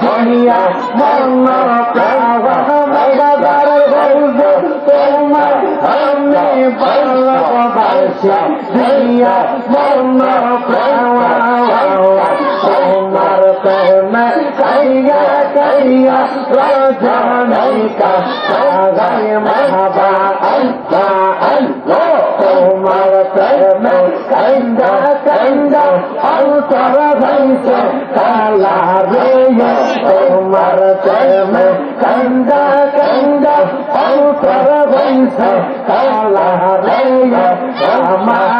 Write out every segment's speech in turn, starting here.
Dunia, mama, আমি ভালোবাসি দুনিয়া মন তোমার প্রেম কাইয়া কাইয়া রজনিকা সাগাই মহাবা আল্লাহ আল্লাহ তোমার প্রেম কাইয়া কাইয়া অন্তর ভাইছে কালা রে তোমার প্রেম কাইয়া কাইয়া অন্তর ভাইছে কালা Roma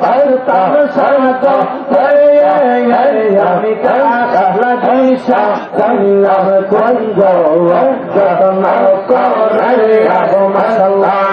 भरता शरद हरि कलशा संगम कुंज जगम कर हर मसला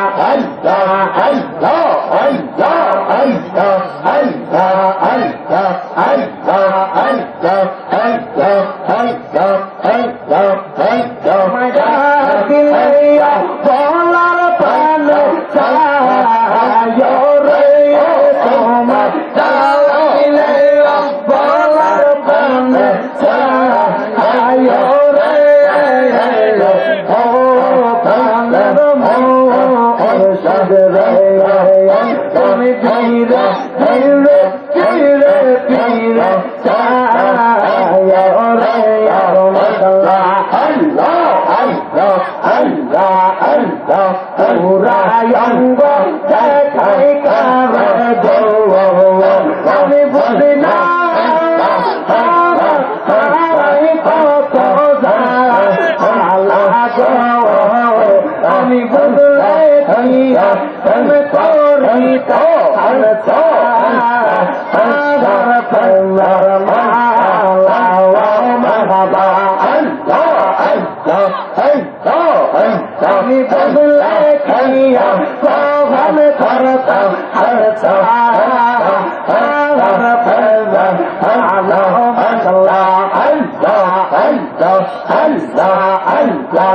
গোরাই অঙ্গ দেখাই কাবার আমি বুঝি না। আমি বদলাই হইয়া তুমি তোরি তো হন তো হাজার পল্লার মালা মাহবা। অন্ত অন্ত অন্ত আমি বদলাই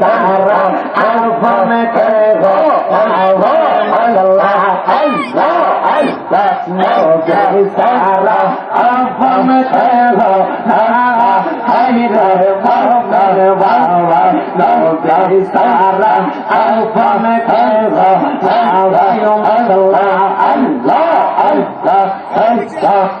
सारा अल्फन करो अल्लाह अल्लाह अल्लाह नौके सारा अल्फन करो हर मोहम्मद बाबा नौके सारा अल्फन करो अल्लाह अल्लाह अल्लाह Oh,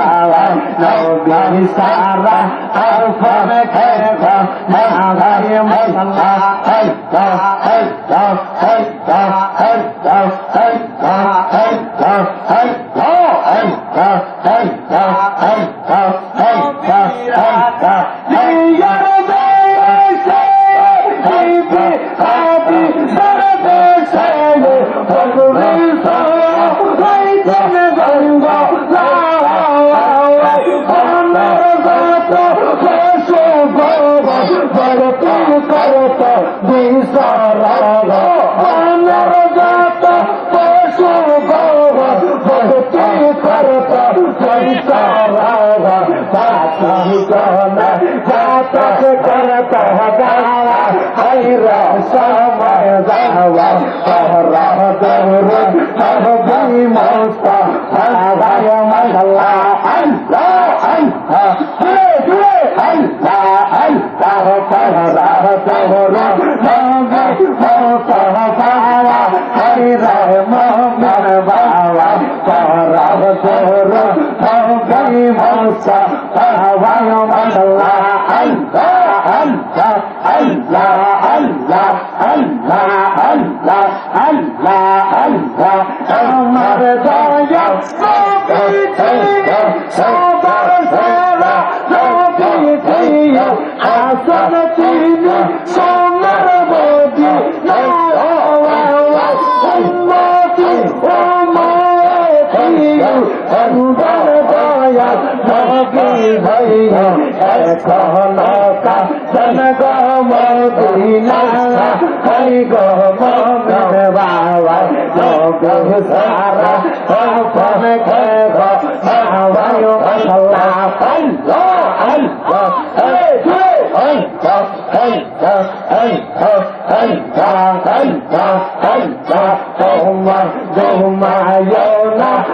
মা ভাই মসল্লা আল্লাহ আল্লাহ আল্লাহ আল্লাহ আল্লাহ আল্লাহ আল্লাহ আল্লাহ আল্লাহ আল্লাহ আল্লাহ আল্লাহ ইয়ার দেশে হাইবে হাবি সরবে সাইলে কাছে করতা হগাওয়া খৈর সময় দাওয়া হরা দৌর হব ভাই মস্তা হরায় মহলা আল্লাহ আল্লাহ জুড়ে জুড়ে আল্লাহ আল্লাহ হরা দৌর হব ভাই মস্তা পাওয়া হাইরা মোহন বাবা পহরা দৌড় সবই মস্তা হাওয়ায় মহল্লা আল্লাহ আল্লাহ আল্লাহ আল্লাহ আল্লাহ আল্লাহ আল্লাহ আল্লাহ। Don't mind, don't mind, you're not.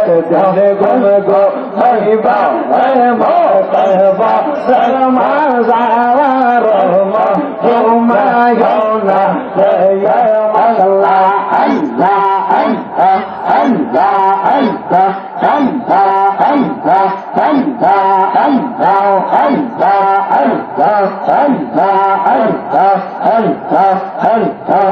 चल गम गो भाई बा रे मो कहबा शर्मा जावा रहमा तुमा योना रे ये मल्ला अल्लाह अल्लाह अल्लाह अल्लाह अल्लाह अल्लाह अल्लाह अल्लाह अल्लाह अल्लाह अल्लाह अल्लाह अल्लाह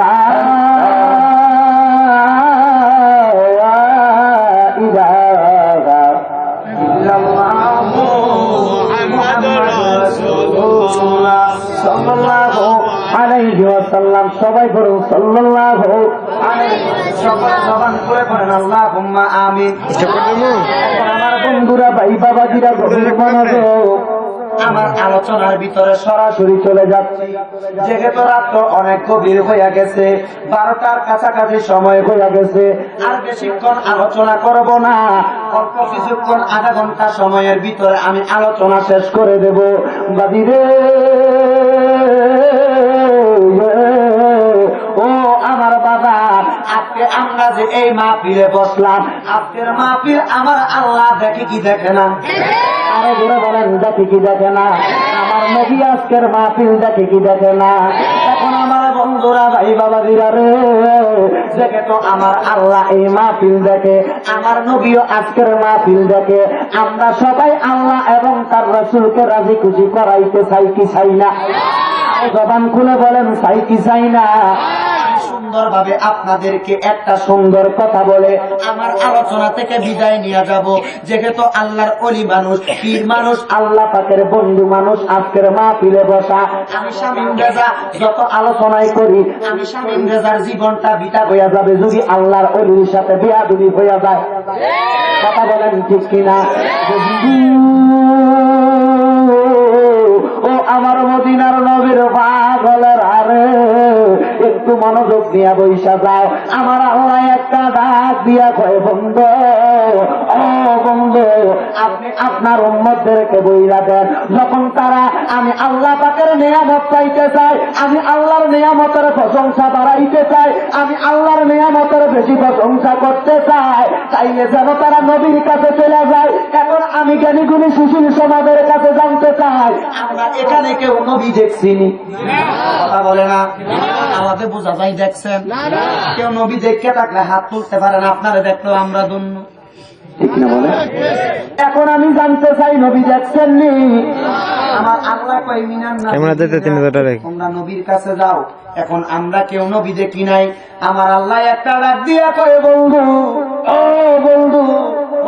করে পড়েন আল্লাহুম্মা আমিন আমার বন্ধুরা ভাই বাবাজিরা গভীর মনোযোগ। আমার আলোচনার ভিতরে সরাসরি চলে যাচ্ছি। যেহেতু রাত্র অনেক গভীর হইয়া গেছে বারোটার কাছাকাছি সময় হইয়া গেছে আর বেশিক্ষণ আলোচনা করব না। অল্প কিছুক্ষণ আধা ঘণ্টা সময়ের ভিতরে আমি আলোচনা শেষ করে দেব। বাদিরে আজকে আমরা যে এই মাহফিলে বসলাম, আজকের মাহফিল আমার আল্লাহ দেখে কি দেখে না? আরও জোরে বলেন, দেখে কি দেখে না? আমার নবী আজকের মাহফিল দেখে কি দেখে না? এখন আমার বন্ধুরা, ভাই বাবা দিরা রে, দেখে তো আমার আল্লাহ এই মাহফিল দেখে, আমার নবীও আজকের মা মাহফিল দেখে। আমরা সবাই আল্লাহ এবং তার রসুলকে রাজি খুশি করাইতে চাই কি চাই না? জবান খুলে বলেন চাই চাই না? সুন্দর ভাবে আপনাদেরকে একটা সুন্দর কথা বলে আমার আলোচনা থেকে বিদায় নিয়ে যাব। যেহেতু আল্লাহর অলি মানুষ, পীর মানুষ, আল্লাহ পাকের বন্ধু মানুষ, আজকের বসা, আমি শামীম রেজা যত আলোচনাই করি, আমি শামীম রেজার জীবনটা বিটা হইয়া যাবে যদি আল্লাহর অলির সাথে বেয়াদুলি হইয়া যায়। কথা বলেন ঠিক কিনা? ও আমার মদিনার মনোযোগ দিয়া বৈশা যাও। আমার আল্লাহ একটা ডাক দিয়া কয়, বন্ধ, ও বন্ধ, আপনি আপনার উম্মতদেরকে বইরা দেন। যখন তারা, আমি আল্লাহ পাকের নিয়ামত পাইতে চাই, আমি আল্লাহর নিয়ামতের প্রশংসা বাড়াইতে চাই, আমি আল্লাহর নিয়ামতের বেশি প্রশংসা করতে চাই চাইলে যেন তারা নবীর কাছে চলে যায়। এখন আমি জ্ঞানী গুণী সুশীল সমাজের কাছে জানতে চাই, আমরা এখানে কেউ নবী দেখছিনি কথা বলে না? আমাদের বোঝা যায় দেখছেন? কেউ নবী দেখে থাকলে হাত তুলতে পারেন আপনারা দেখল আমরা ধন্য। ঠিক না বলে? এখন আমি জানতে চাই নবী দেখছেন নি আমার আল্লাহ কই মিনান না তিন টাকা তোমরা নবীর কাছে যাও। এখন আমরা কেউ নবী দেখি নাই। আমার আল্লাহ একটা ডাক দিয়া কয় বন্ধু ও বন্ধু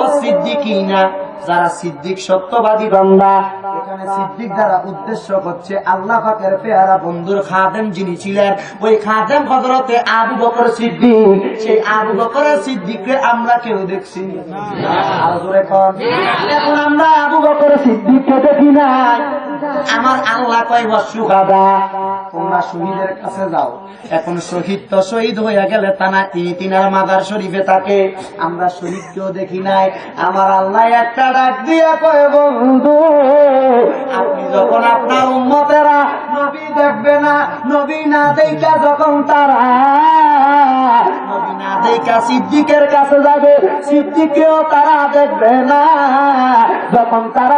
ও সিদ্দিকিনা যারা সিদ্দিক সত্যবাদী বান্দা, এখানে সিদ্দিক দ্বারা উদ্দেশ্য হচ্ছে আল্লাহ পাকের পেয়ারা বন্ধুর খাদেম যিনি ছিলেন, ওই খাদেম হজরতে আবু বকর সিদ্দিক। সেই আবু বকর সিদ্দিককে আমরা কেউ দেখছি। এখন আমরা আবু বকর সিদ্দিককে দেখি নাই। আমার আল্লাহ কয় বসু গাদা তোমরা শহীদের কাছে যাও। এখন শহীদ তো শহীদ হইয়া গেলে তানা তিনি তিনার মাদার শরীফে থাকে আমরা শহীদকেও দেখি নাই। আমার আল্লাহ একটা ডাক দিয়া কয়, বন্ধু, আপনি যখন আপনার উম্মতেরা নবী দেখবে না, নবী না দেখা যখন তারা সিদ্দিকের কাছে যাবে, সিদ্দিকেও তারা দেখবে না। যখন তারা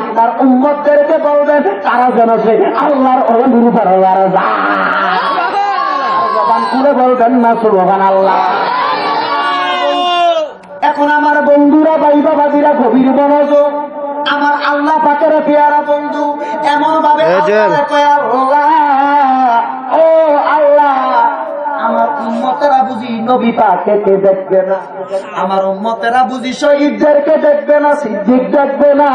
আপনার উম্মতদেরকে বলবেন তারা যেন সে আল্লাহর যায়। জবান খুলে বলবেন না সুবহান আল্লাহ এখন আমার বন্ধুরা ভাই বাবাদিরা গভীর মনোযোগ। আমার আল্লাহ পাকের পেয়ারা বন্ধু এমন ভাবে ও আল্লাহ আমার উম্মতেরা বুঝি নবী পাকে দেখবে না? আমার উম্মতেরা বুঝি শহীদদেরকে দেখবে না সিদ্দিক দেখবে না।